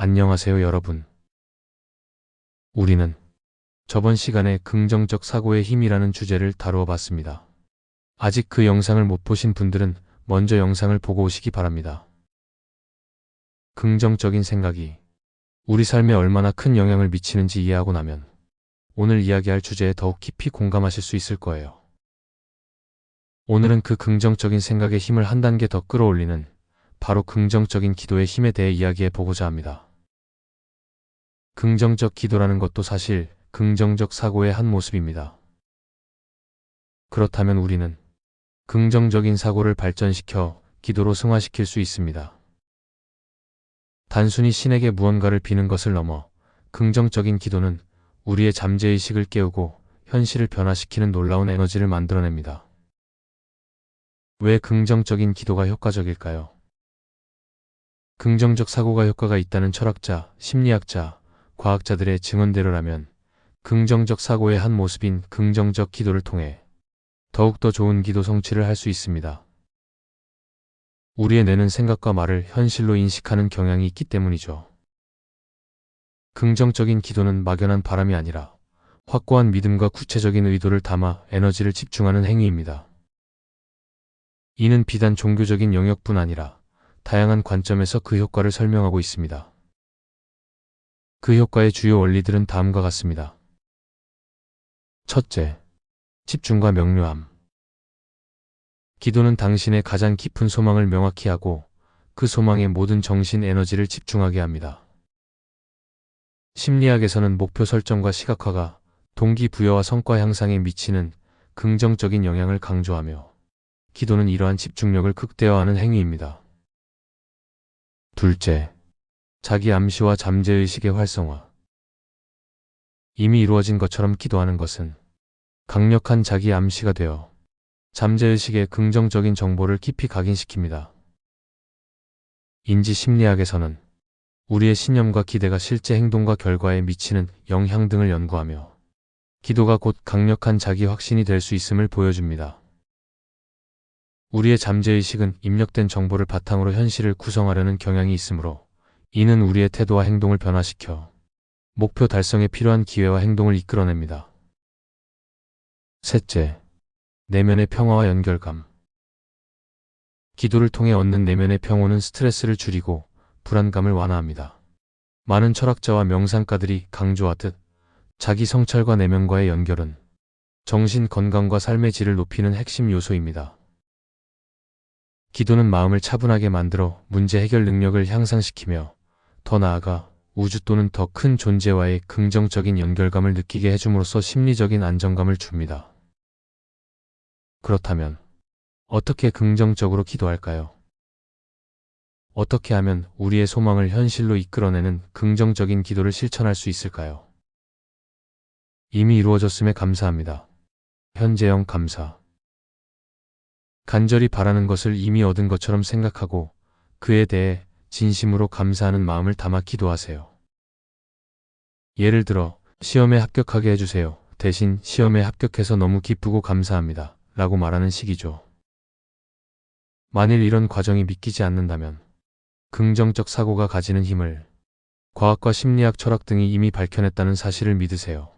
안녕하세요, 여러분. 우리는 저번 시간에 긍정적 사고의 힘이라는 주제를 다루어 봤습니다. 아직 그 영상을 못 보신 분들은 먼저 영상을 보고 오시기 바랍니다. 긍정적인 생각이 우리 삶에 얼마나 큰 영향을 미치는지 이해하고 나면 오늘 이야기할 주제에 더욱 깊이 공감하실 수 있을 거예요. 오늘은 그 긍정적인 생각의 힘을 한 단계 더 끌어올리는 바로 긍정적인 기도의 힘에 대해 이야기해 보고자 합니다. 긍정적 기도라는 것도 사실 긍정적 사고의 한 모습입니다. 그렇다면 우리는 긍정적인 사고를 발전시켜 기도로 승화시킬 수 있습니다. 단순히 신에게 무언가를 비는 것을 넘어 긍정적인 기도는 우리의 잠재의식을 깨우고 현실을 변화시키는 놀라운 에너지를 만들어냅니다. 왜 긍정적인 기도가 효과적일까요? 긍정적 사고가 효과가 있다는 철학자, 심리학자, 과학자들의 증언대로라면 긍정적 사고의 한 모습인 긍정적 기도를 통해 더욱더 좋은 기도 성취를 할 수 있습니다. 우리의 뇌는 생각과 말을 현실로 인식하는 경향이 있기 때문이죠. 긍정적인 기도는 막연한 바람이 아니라 확고한 믿음과 구체적인 의도를 담아 에너지를 집중하는 행위입니다. 이는 비단 종교적인 영역뿐 아니라 다양한 관점에서 그 효과를 설명하고 있습니다. 그 효과의 주요 원리들은 다음과 같습니다. 첫째, 집중과 명료함. 기도는 당신의 가장 깊은 소망을 명확히 하고 그 소망에 모든 정신 에너지를 집중하게 합니다. 심리학에서는 목표 설정과 시각화가 동기부여와 성과 향상에 미치는 긍정적인 영향을 강조하며 기도는 이러한 집중력을 극대화하는 행위입니다. 둘째, 자기 암시와 잠재의식의 활성화. 이미 이루어진 것처럼 기도하는 것은 강력한 자기 암시가 되어 잠재의식의 긍정적인 정보를 깊이 각인시킵니다. 인지 심리학에서는 우리의 신념과 기대가 실제 행동과 결과에 미치는 영향 등을 연구하며 기도가 곧 강력한 자기 확신이 될 수 있음을 보여줍니다. 우리의 잠재의식은 입력된 정보를 바탕으로 현실을 구성하려는 경향이 있으므로 이는 우리의 태도와 행동을 변화시켜 목표 달성에 필요한 기회와 행동을 이끌어냅니다. 셋째, 내면의 평화와 연결감. 기도를 통해 얻는 내면의 평온은 스트레스를 줄이고 불안감을 완화합니다. 많은 철학자와 명상가들이 강조하듯 자기 성찰과 내면과의 연결은 정신 건강과 삶의 질을 높이는 핵심 요소입니다. 기도는 마음을 차분하게 만들어 문제 해결 능력을 향상시키며 더 나아가 우주 또는 더 큰 존재와의 긍정적인 연결감을 느끼게 해줌으로써 심리적인 안정감을 줍니다. 그렇다면 어떻게 긍정적으로 기도할까요? 어떻게 하면 우리의 소망을 현실로 이끌어내는 긍정적인 기도를 실천할 수 있을까요? 이미 이루어졌음에 감사합니다. 현재형 감사. 간절히 바라는 것을 이미 얻은 것처럼 생각하고 그에 대해 진심으로 감사하는 마음을 담아 기도하세요. 예를 들어, 시험에 합격하게 해주세요. 대신 시험에 합격해서 너무 기쁘고 감사합니다. 라고 말하는 식이죠. 만일 이런 과정이 믿기지 않는다면 긍정적 사고가 가지는 힘을 과학과 심리학 철학 등이 이미 밝혀냈다는 사실을 믿으세요.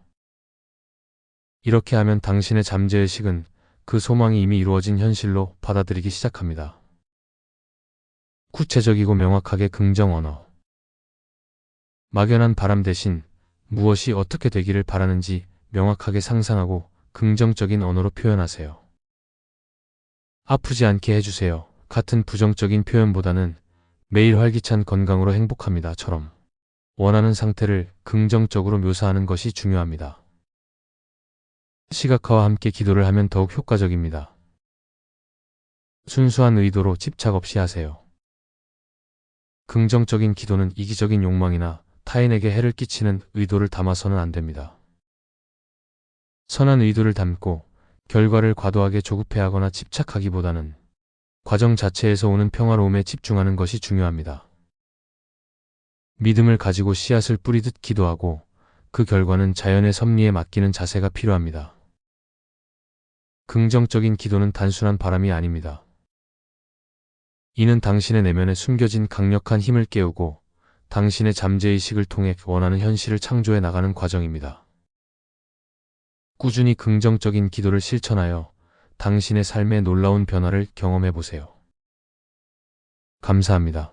이렇게 하면 당신의 잠재의식은 그 소망이 이미 이루어진 현실로 받아들이기 시작합니다. 구체적이고 명확하게 긍정 언어. 막연한 바람 대신 무엇이 어떻게 되기를 바라는지 명확하게 상상하고 긍정적인 언어로 표현하세요. 아프지 않게 해주세요. 같은 부정적인 표현보다는 매일 활기찬 건강으로 행복합니다.처럼 원하는 상태를 긍정적으로 묘사하는 것이 중요합니다. 시각화와 함께 기도를 하면 더욱 효과적입니다. 순수한 의도로 집착 없이 하세요. 긍정적인 기도는 이기적인 욕망이나 타인에게 해를 끼치는 의도를 담아서는 안 됩니다. 선한 의도를 담고 결과를 과도하게 조급해하거나 집착하기보다는 과정 자체에서 오는 평화로움에 집중하는 것이 중요합니다. 믿음을 가지고 씨앗을 뿌리듯 기도하고 그 결과는 자연의 섭리에 맡기는 자세가 필요합니다. 긍정적인 기도는 단순한 바람이 아닙니다. 이는 당신의 내면에 숨겨진 강력한 힘을 깨우고 당신의 잠재의식을 통해 원하는 현실을 창조해 나가는 과정입니다. 꾸준히 긍정적인 기도를 실천하여 당신의 삶의 놀라운 변화를 경험해 보세요. 감사합니다.